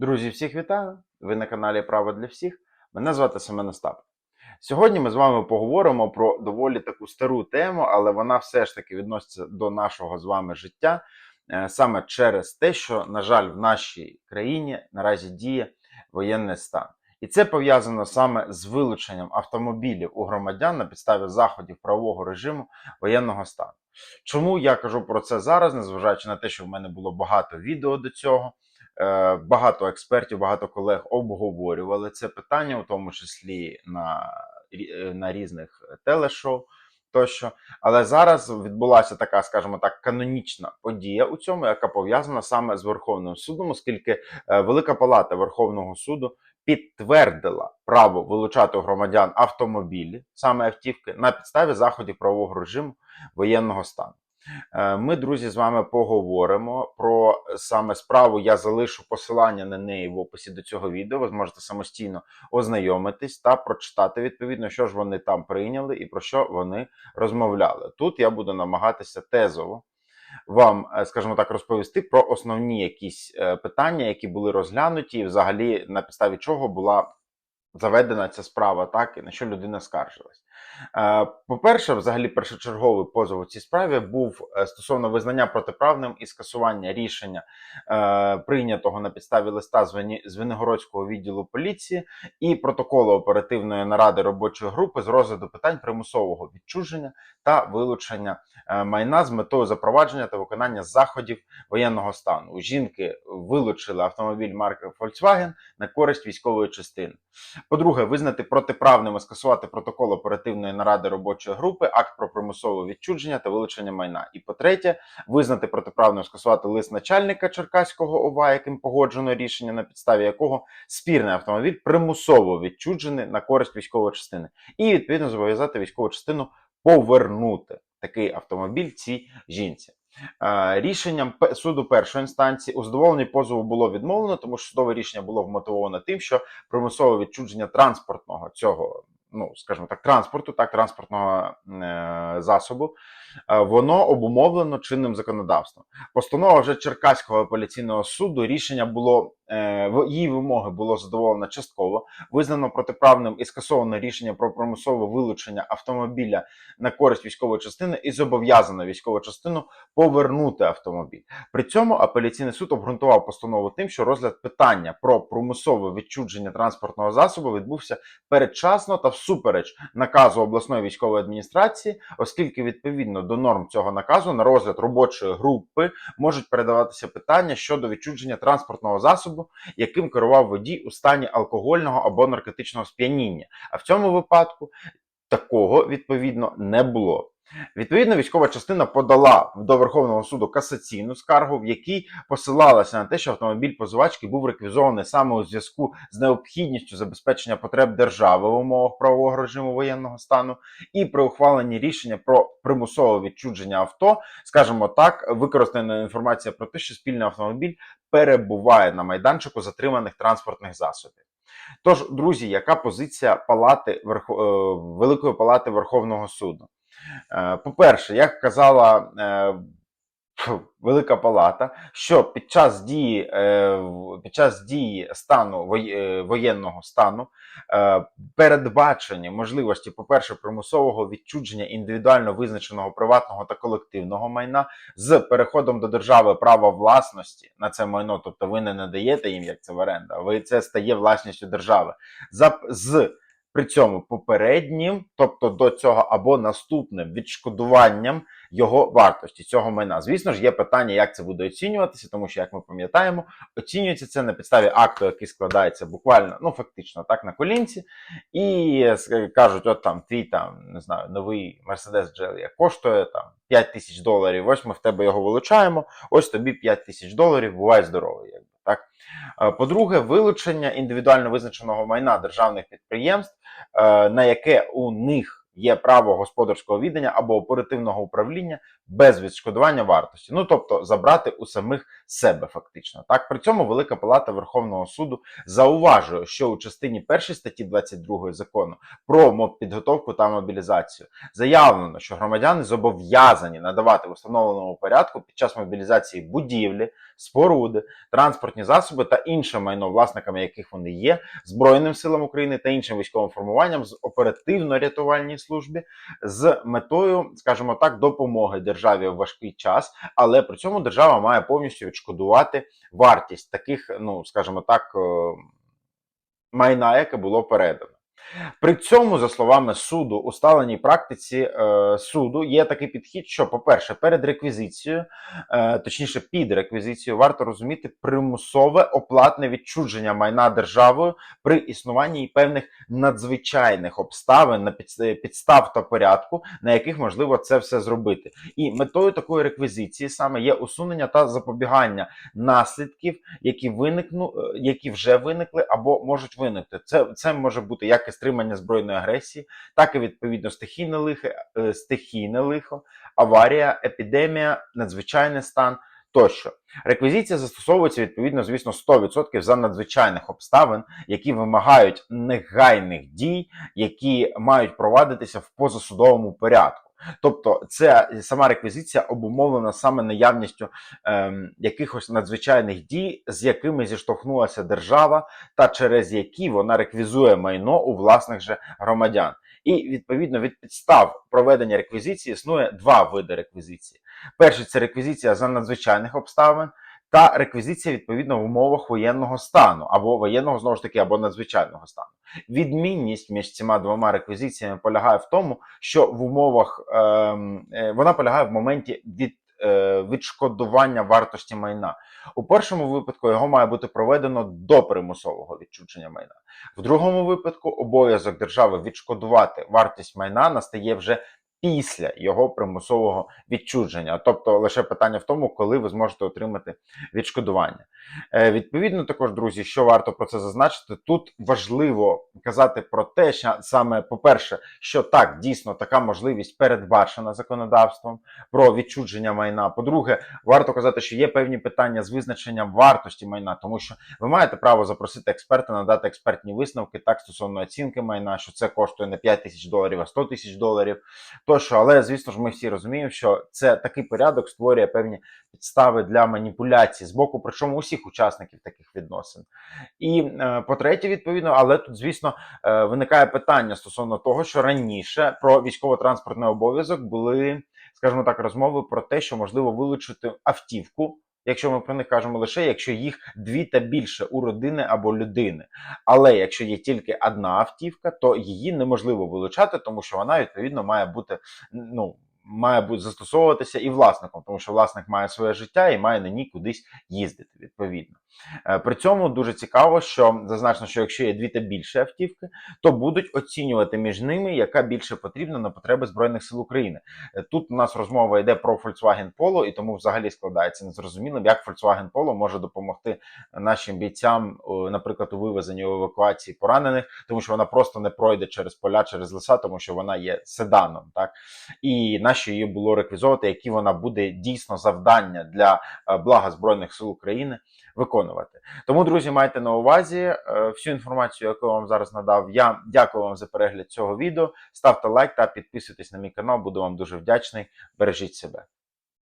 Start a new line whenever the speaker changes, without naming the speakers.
Друзі, всіх вітаю! Ви на каналі Право для всіх. Мене звати Семен Остап. Сьогодні ми з вами поговоримо про доволі таку стару тему, але вона все ж таки відноситься до нашого з вами життя е, саме через те, що, на жаль, в нашій країні наразі діє воєнний стан. І це пов'язано саме з вилученням автомобілів у громадян на підставі заходів правового режиму воєнного стану. Чому я кажу про це зараз, незважаючи на те, що в мене було багато відео до цього. Е, Багато експертів, багато колег обговорювали це питання, у тому числі на, е, на різних телешоу тощо. Але зараз відбулася така, скажімо так, канонічна подія у цьому, яка пов'язана саме з Верховним судом, оскільки е, Велика Палата Верховного суду підтвердила право вилучати у громадян автомобілі, саме автівки, на підставі заходів правового режиму воєнного стану. Е, Ми, друзі, з вами поговоримо про саме справу. Я залишу посилання на неї в описі до цього відео. Ви зможете самостійно ознайомитись та прочитати відповідно, що ж вони там прийняли і про що вони розмовляли. Тут я буду намагатися тезово вам, е, скажімо так, розповісти про основні якісь е, питання, які були розглянуті, і взагалі на підставі чого була заведена ця справа, так і на що людина скаржилась. Е, По-перше, взагалі, першочерговий позов у цій справі був е, стосовно визнання протиправним і скасування рішення, е, прийнятого на підставі листа з Вені- відділу поліції і протоколу оперативної наради робочої групи з розгляду питань примусового відчуження та вилучення майна з метою запровадження та виконання заходів воєнного стану. У жінки вилучили автомобіль марки Volkswagen на користь військової частини. По-друге, визнати протиправним і скасувати протокол оперативної наради робочої групи, акт про примусове відчудження та вилучення майна. І по-третє, визнати протиправним скасувати лист начальника Черкаського ОВА, яким погоджено рішення, на підставі якого спірний автомобіль примусово відчуджений на користь військової частини, і відповідно зобов'язати військову частину повернути такий автомобіль цій жінці. Рішенням суду першої інстанції у задоволенні позову було відмовлено, тому що судове рішення було вмотивовано тим, що примусове відчудження транспортного цього, ну скажімо так, транспорту, так, транспортного е, засобу, е, воно обумовлено чинним законодавством. Постанова вже Черкаського апеляційного суду рішення було її вимоги було задоволено частково, визнано протиправним і скасовано рішення про примусове вилучення автомобіля на користь військової частини і зобов'язано військову частину повернути автомобіль. При цьому апеляційний суд обґрунтував постанову тим, що розгляд питання про примусове відчудження транспортного засобу відбувся передчасно та всупереч наказу обласної військової адміністрації, оскільки відповідно до норм цього наказу на розгляд робочої групи можуть передаватися питання щодо відчудження транспортного засобу, яким керував водій у стані алкогольного або наркотичного сп'яніння. А в цьому випадку такого відповідно не було. Відповідно, військова частина подала до Верховного суду касаційну скаргу, в якій посилалася на те, що автомобіль позивачки був реквізований саме у зв'язку з необхідністю забезпечення потреб держави в умовах правового режиму воєнного стану, і при ухваленні рішення про примусове відчудження авто, скажімо так, використана інформація про те, що спільний автомобіль перебуває на майданчику затриманих транспортних засобів. Тож, друзі, яка позиція палати е, Великої палати Верховного суду? Е, По-перше, як казала е, Велика Палата, що під час дії, е, під час дії стану воєнного стану передбачені можливості, по-перше, примусового відчудження індивідуально визначеного приватного та колективного майна з переходом до держави права власності на це майно, тобто ви не надаєте їм як це в оренду, а ви це стає власністю держави. З при цьому попереднім, тобто до цього або наступним відшкодуванням його вартості цього майна. Звісно ж, є питання, як це буде оцінюватися, тому що, як ми пам'ятаємо, оцінюється це на підставі акту, який складається буквально, ну фактично, так на колінці, і кажуть, от там твій там не знаю, новий Mercedes GLE коштує там 5 тисяч доларів. Ось ми в тебе його вилучаємо. Ось тобі 5 тисяч доларів. Бувай здоровий, так. Е, По-друге, вилучення індивідуально визначеного майна державних підприємств, е, на яке у них є право господарського віддання або оперативного управління без відшкодування вартості. Ну тобто забрати у самих себе фактично. Так при цьому Велика Палата Верховного суду зауважує, що у частині 1 статті 22 закону про мобпідготовку та мобілізацію заявлено, що громадяни зобов'язані надавати в установленому порядку під час мобілізації будівлі, споруди, транспортні засоби та інше майно, власниками яких вони є, Збройним силам України та іншим військовим формуванням з оперативно-рятувальній службі з метою, скажімо так, допомоги державі в важкий час, але при цьому держава має повністю відшкодувати вартість таких, ну скажімо так, е, майна, яке було передано. При цьому, за словами суду, у сталеній практиці е, суду є такий підхід, що, по-перше, перед реквізицією, е, точніше, під реквізицією, варто розуміти примусове оплатне відчудження майна державою при існуванні певних надзвичайних обставин на підс- підстав та порядку, на яких можливо це все зробити. І метою такої реквізиції саме є усунення та запобігання наслідків, які виникну, е, які вже виникли або можуть виникти. Це, це може бути як і стримання збройної агресії, так і відповідно стихійне лихо, е, стихійне лихо, аварія, епідемія, надзвичайний стан. Тощо реквізиція застосовується відповідно, звісно, 100% за надзвичайних обставин, які вимагають негайних дій, які мають провадитися в позасудовому порядку. Тобто, це сама реквізиція обумовлена саме наявністю ем, якихось надзвичайних дій, з якими зіштовхнулася держава, та через які вона реквізує майно у власних же громадян. І відповідно від підстав проведення реквізиції існує два види реквізиції. Перший це реквізиція за надзвичайних обставин. Та реквізиція відповідно в умовах воєнного стану або воєнного знову ж таки, або надзвичайного стану. Відмінність між цими двома реквізиціями полягає в тому, що в умовах ем, е, вона полягає в моменті від е, відшкодування вартості майна. У першому випадку його має бути проведено до примусового відчуження майна. В другому випадку обов'язок держави відшкодувати вартість майна настає вже після його примусового відчуження. Тобто лише питання в тому, коли ви зможете отримати відшкодування. Е, Відповідно, також, друзі, що варто про це зазначити, тут важливо казати про те, що саме, по-перше, що так, дійсно така можливість передбачена законодавством про відчуження майна. По-друге, варто казати, що є певні питання з визначенням вартості майна, тому що ви маєте право запросити експерта, надати експертні висновки так стосовно оцінки майна, що це коштує не 5 тисяч доларів, а 100 тисяч доларів. Тощо, але звісно ж, ми всі розуміємо, що це такий порядок створює певні підстави для маніпуляцій з боку, причому усіх учасників таких відносин. І е, по-третє, відповідно, але тут, звісно, е, виникає питання стосовно того, що раніше про військово-транспортний обов'язок були, скажімо так, розмови про те, що можливо вилучити автівку. Якщо ми про них кажемо лише якщо їх дві та більше у родини або людини. Але якщо є тільки одна автівка, то її неможливо вилучати, тому що вона відповідно має бути ну. Має бути застосовуватися і власником, тому що власник має своє життя і має на ній кудись їздити відповідно. Е, При цьому дуже цікаво, що зазначено, що якщо є дві та більше автівки, то будуть оцінювати між ними, яка більше потрібна на потреби Збройних сил України. Е, Тут у нас розмова йде про Volkswagen Polo, і тому взагалі складається незрозумілим, як Volkswagen Polo може допомогти нашим бійцям, наприклад, у вивезенні у евакуації поранених, тому що вона просто не пройде через поля, через леса, тому що вона є седаном. Так і нащо її було реквізовувати, які вона буде дійсно завдання для е, блага Збройних сил України виконувати. Тому, друзі, майте на увазі е, всю інформацію, яку я вам зараз надав. Я дякую вам за перегляд цього відео. Ставте лайк та підписуйтесь на мій канал. Буду вам дуже вдячний. Бережіть себе.